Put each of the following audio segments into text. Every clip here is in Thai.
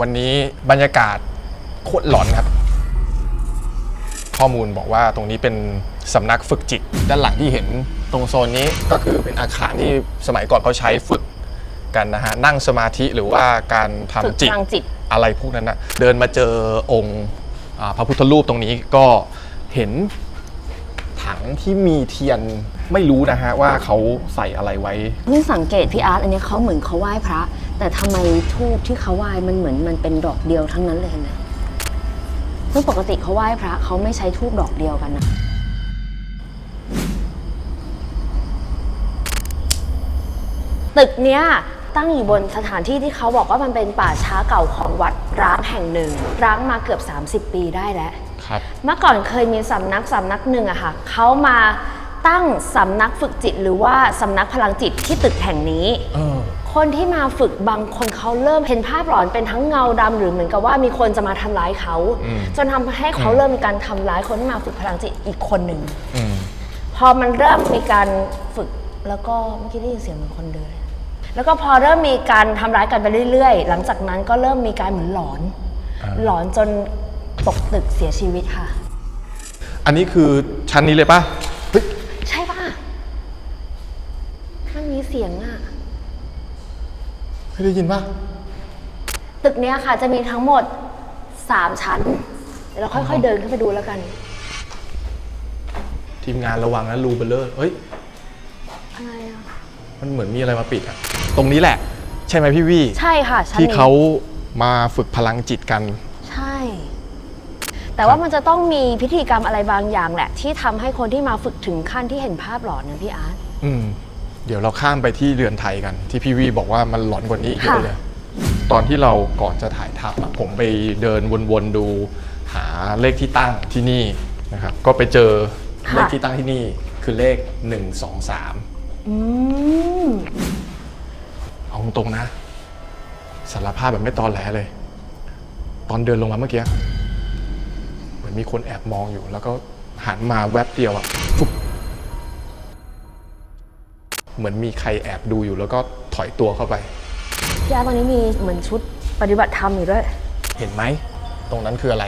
วันนี้บรรยากาศโคตรหลอนครับ ข้อมูลบอกว่าตรงนี้เป็นสำนักฝึกจิต ด้านหลังที่เห็นตรงโซนนี้ก็คือเป็นอาคารที่สมัยก่อนเขาใช้ฝึกกันนะฮะนั่งสมาธิหรือว่าการทำฝึกจิต ทางจิต อะไรพวกนั้นนะเดินมาเจอองค์อาพระพุทธรูปตรงนี้ก็เห็นถังที่มีเทียนไม่รู้นะฮะว่าเขาใส่อะไรไว้ นี่สังเกตพี่อาร์ตอันนี้เขาเหมือนเขาไหว้พระ แต่ทำไมทูบที่เขาไหว้มันเหมือนมันเป็นดอกเดียวทั้งนั้นเลยเห็นไหมซึ่งปกติเขาไหว้พระเขาไม่ใช้ทูบดอกเดียวกันนะตึกเนี้ยตั้งอยู่บนสถานที่ที่เขาบอกว่ามันเป็นป่าช้าเก่าของวัดร้างแห่งหนึ่ง ร้างมาเกือบ 30 ปีได้แล้ว ครับ เมื่อก่อนเคยมีสำนักสำนักหนึ่งอะค่ะเขามาตั้งสำนักฝึกจิต หรือว่าสำนักพลังจิตที่ตึกแห่งนี้ เออ คนที่มาฝึกบางคนเขาเริ่มเห็นภาพหลอนเป็นทั้งเงาดำหรือเหมือนกับว่ามีคนจะมาทำร้ายเขาอืมจนทำให้เขาเริ่มมีการทำร้ายคนที่มาฝึกพลังจิตอีกคนหนึ่งอืมพอมันเริ่มมีการฝึกแล้วก็เมื่อกี้ได้ยินเสียงเหมือนคนเดินแล้วก็พอเริ่มมีการทำร้ายกันไปเรื่อยๆ หลังจากนั้นก็เริ่มมีการเหมือนหลอนอ่าหลอนจนตกตึกเสียชีวิตค่ะ อันนี้คือชั้นนี้เลยปะเฮ้ยใช่ป่ะมันมีเสียงอะ เฮ้ยได้ยินปะตึกเนี้ยค่ะจะมีทั้งหมด 3 ชั้น เดี๋ยวเราค่อยๆเดินขึ้นไปดูแล้วกัน ทีมงานระวังนะรูเบลเลอร์เฮ้ย อะไรอะมันเหมือนมีอะไรมาปิดอะตรงนี้แหละ ใช่ไหมพี่วี่ ใช่ค่ะ ชั้นที่นี้เขามาฝึกพลังจิตกัน ใช่ แต่ว่ามันจะต้องมีพิธีกรรมอะไรบางอย่างแหละ ที่ทำให้คนที่มาฝึกถึงขั้นที่เห็นภาพหลอนนะพี่อาร์ต อืม เดี๋ยวเราข้ามไปที่เรือนไทยกัน ที่พี่วี่บอกว่ามันหลอนกว่านี้อีกเยอะค่ะ เลยตอนที่เราก่อนจะถ่ายทำอะผมไปเดินวนๆดูหาเลขที่ตั้งที่นี่นะครับก็ไปเจอเลขที่ตั้งที่นี่คือเลข 1 2 3 อืมเอาตรงๆนะสารภาพแบบไม่ตอนแหลเลย ตอนเดินลงมาเมื่อกี้เหมือนมีคนแอบมองอยู่ แล้วก็หันมาแวบเดียวอะ เหมือนมีใครแอบดูอยู่แล้วก็ถอยตัวเข้าไป พี่อาร์ตตอนนี้มีเหมือนชุดปฏิบัติธรรมอยู่ด้วย เห็นไหม ตรงนั้นคืออะไร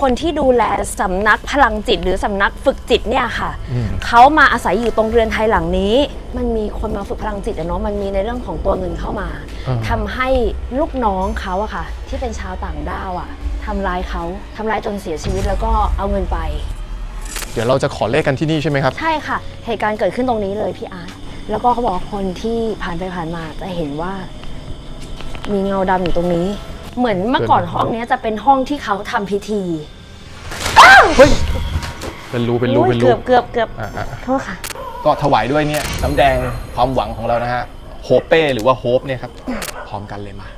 คนที่ดูแลสำนักพลังจิตหรือสำนักฝึกจิตเนี่ยค่ะ อืม เขามาอาศัยอยู่ตรงเรือนไทยหลังนี้ มันมีคนมาฝึกพลังจิตอะเนาะ มันมีในเรื่องของตัวเงินเข้ามาอ่าทำให้ลูกน้องเขาอะค่ะ ที่เป็นชาวต่างด้าวอะทำร้ายเขาทำร้ายจนเสียชีวิตแล้วก็เอาเงินไปเดี๋ยวเราจะขอเลขกันที่นี่ใช่ไหมครับ ใช่ค่ะ เหตุการณ์เกิดขึ้นตรงนี้เลยพี่อาร์ตแล้วก็เขาบอกว่าคนที่ผ่านไปผ่านมาจะเห็นว่า มีเงาดำอยู่ตรงนี้ เหมือนเมื่อก่อนห้องเนี้ยจะเป็นห้องที่เขาทำพิธีเฮ้ย เป็นรูเป็นรูอุ๊ยเป็นรูเกือบเกือบเกือบอ่าโทษค่ะๆก็ถวายด้วยเนี่ยน้ำแดงความหวังของเรานะฮะโฮเป้หรือว่าโฮปเนี่ยครับพร้อมกันเลยมา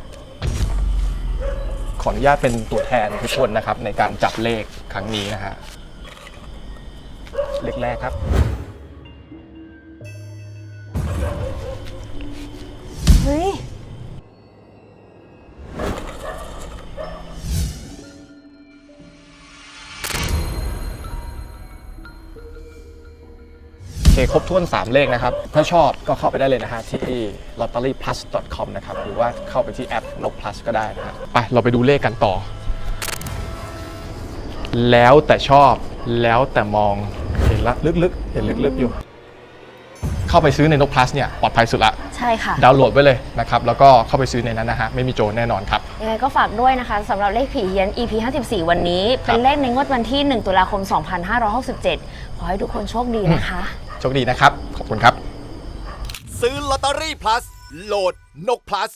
ขออนุญาตเป็นตัวแทนทุกคนนะครับ ในการจับเลขครั้งนี้นะฮะ เลขแรกครับ เฮ้ย โอเคครบถ้วน 3 เลขนะครับ ถ้าชอบก็เข้าไปได้เลยนะฮะที่ lotteryplus.com นะครับ หรือว่าเข้าไปที่แอป n o plus ก็ได้นะฮะไป เราไปดูเลขกันต่อ แล้วแต่ชอบแล้วแต่มองเห็ นละลึกๆ เห็นลึกๆอยู่ เข้าไปซื้อใน n o plus เนี่ยปลอดภัยสุดละ ใช่ค่ะ ดาวน์โหลดไว้เลยนะครับแล้วก็เข้าไปซื้อในนั้นนะฮะไม่มีโจรแน่นอนครับ ยังไงก็ฝากด้วยนะคะสำหรับเลขผีเฮียน EP 54 วันนี้ครับเป็นเลขในงวดวันที่ 1 ตุลาคม 2567 ขอให้ทุกคนโชคดีนะคะ โชคดีนะครับ ขอบคุณครับ ซื้อลอตเตอรี่ plus โหลดนก plus